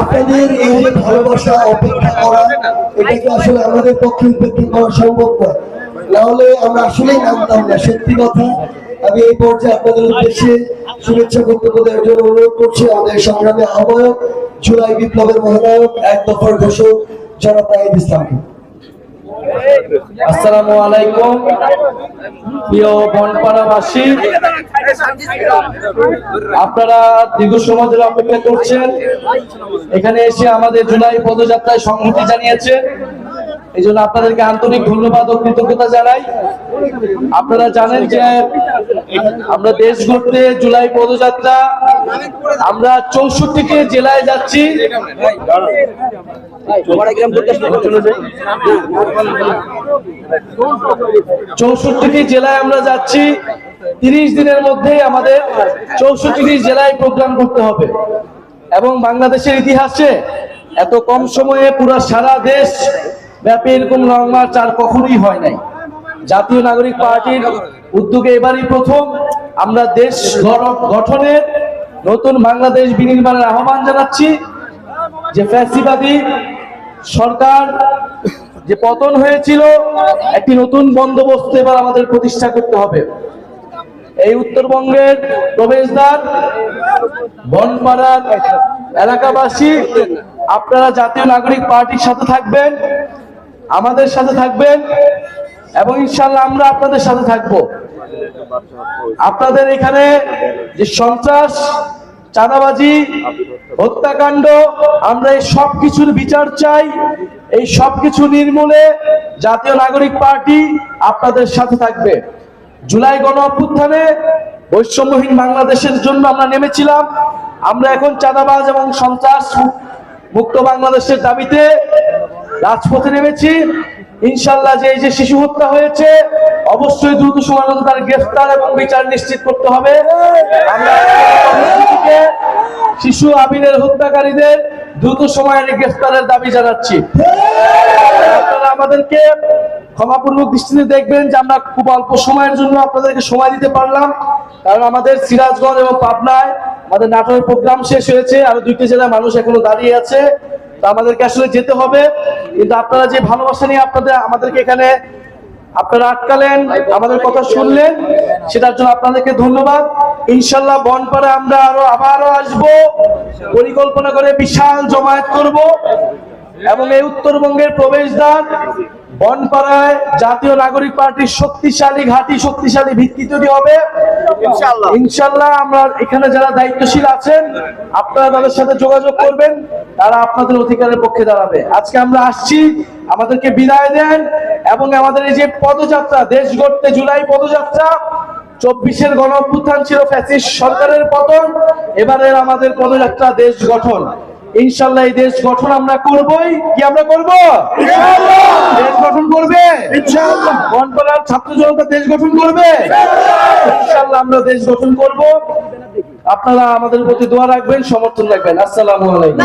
আপনাদের এই যে ভালোবাসা অপেক্ষা করা আসলে আমাদের পক্ষে উপেক্ষা করা সম্ভব না হলে আমরা আসলেই নামতাম না, সত্যি কথা। আমি এই পর্যায়ে আপনাদের উদ্দেশ্যে শুভেচ্ছা বক্তব্য অনুরোধ করছি। আমাদের সংগ্রামে আহ্বায়ক, জুলাই বিপ্লবের মহানায়ক, এক দফার ঘোষক জনতা ইসলামকে। আসসালামু আলাইকুম। প্রিয় বনপাড়াবাসী, আপনারা দীর্ঘ সময় ধরে অপেক্ষা করছেন। এখানে এসে আমাদের জুলাই পদযাত্রায় সংহতি জানিয়েছে। এই জন্য আপনাদেরকে আন্তরিক ধন্যবাদ ও কৃতজ্ঞতা জানাই। আপনারা জানেন যে আমরা দেশ ঘুরতে জুলাই পদযাত্রা আমরা চৌষট্টিকে জেলায় যাচ্ছি। চৌষট্টিটি জেলায় আমরা যাচ্ছি। তিরিশ দিনের মধ্যে আমাদের চৌষট্টিটি জেলায় প্রোগ্রাম করতে হবে। এবং বাংলাদেশের ইতিহাসে এত কম সময়ে পুরো সারা দেশ ব্যাপী এরকম লং মার্চ আর কখনোই হয় নাই। জাতীয় নাগরিক পার্টির উদ্যোগে এবারই প্রথম আমরা দেশ গঠনের নতুন বাংলাদেশ বিনির্মাণের আহ্বান জানাচ্ছি। যে ফ্যাসিবাদী সরকার যে পতন হয়েছিল, একটি নতুন বন্দোবস্ত এবার আমাদের প্রতিষ্ঠা করতে হবে। এই উত্তরবঙ্গের প্রবেশদ্বার, বনপাড়ার এলাকাবাসী, আপনারা জাতীয় নাগরিক পার্টির সাথে থাকবেন। আমাদের সাথে থাকবেন এবং ইনশাল্লাহ আমরা আপনাদের সাথে থাকব। আপনাদের এখানে যে সন্ত্রাস, চাঁদাবাজি, হত্যাকাণ্ড, আমরা এই সব কিছুর বিচার চাই। এই সব কিছু নির্মূলে জাতীয় নাগরিক পার্টি আপনাদের সাথে থাকবে। জুলাই গণ অভ্যুত্থানে বৈষম্যহীন বাংলাদেশের জন্য আমরা নেমেছিলাম। আমরা এখন চাঁদাবাজ এবং সন্ত্রাস মুক্ত বাংলাদেশের দাবিতে রাজপথে নেমেছি। ইনশাল্লাহ যে এই যে শিশু হত্যা হয়েছে, অবশ্যই দ্রুত সময়ের মধ্যে তার গ্রেফতার এবং বিচার নিশ্চিত করতে হবে। শিশু আবিরের হত্যাকারীদের দ্রুত সময়ের গ্রেফতারের দাবি জানাচ্ছি। আপনারা আমাদেরকে ক্ষমাপূর্বক দৃষ্টিতে দেখবেন যে আমরা খুব অল্প সময়ের জন্য আপনাদেরকে সময় দিতে পারলাম, কারণ আমাদের সিরাজগঞ্জ এবং পাবনায় আমাদের নাটোরের প্রোগ্রাম শেষ হয়েছে, আরও দুইটি জেলায় মানুষ এখনও দাঁড়িয়ে আছে। তো আমাদেরকে আসলে যেতে হবে। কিন্তু আপনারা যে ভালোবাসা নিয়ে আপনাদের, আমাদেরকে এখানে আপনারা আটকালেন, আমাদের কথা শুনলেন, সেটার জন্য আপনাদেরকে ধন্যবাদ। ইনশাল্লাহ বনপাড়া আমরা আরও আবারও আসব, পরিকল্পনা করে বিশাল জমায়েত করব এবং এই উত্তরবঙ্গের প্রবেশদ্বার বনপাড়ায় জাতীয় নাগরিক পার্টির শক্তিশালী ঘাঁটি শক্তিশালী ভিত্তি তৈরি হবে। ইনশাল্লাহ আমরা এখানে যারা দায়িত্বশীল আছেন আপনারা তাদের সাথে যোগাযোগ করবেন তারা আপনাদের অধিকারের পক্ষে দাঁড়াবে। আজকে আমরা আসছি আমাদেরকে বিদায় দেন এবং আমাদের এই যে পদযাত্রা দেশ গড়তে জুলাই পদযাত্রা চব্বিশের গণ অভ্যুত্থান ছিল ফ্যাসিস্ট সরকারের পতন এবারের আমাদের পদযাত্রা দেশ গঠন। ইনশাল্লাহ এই দেশ গঠন আমরা করবই। কি আমরা করব? দেশ গঠন করবে। বনপাড়ার ছাত্র জনতা দেশ গঠন করবে। ইনশাল্লাহ আমরা দেশ গঠন করব। আপনারা আমাদের প্রতি দোয়া রাখবেন সমর্থন রাখবেন। আসসালামু আলাইকুম।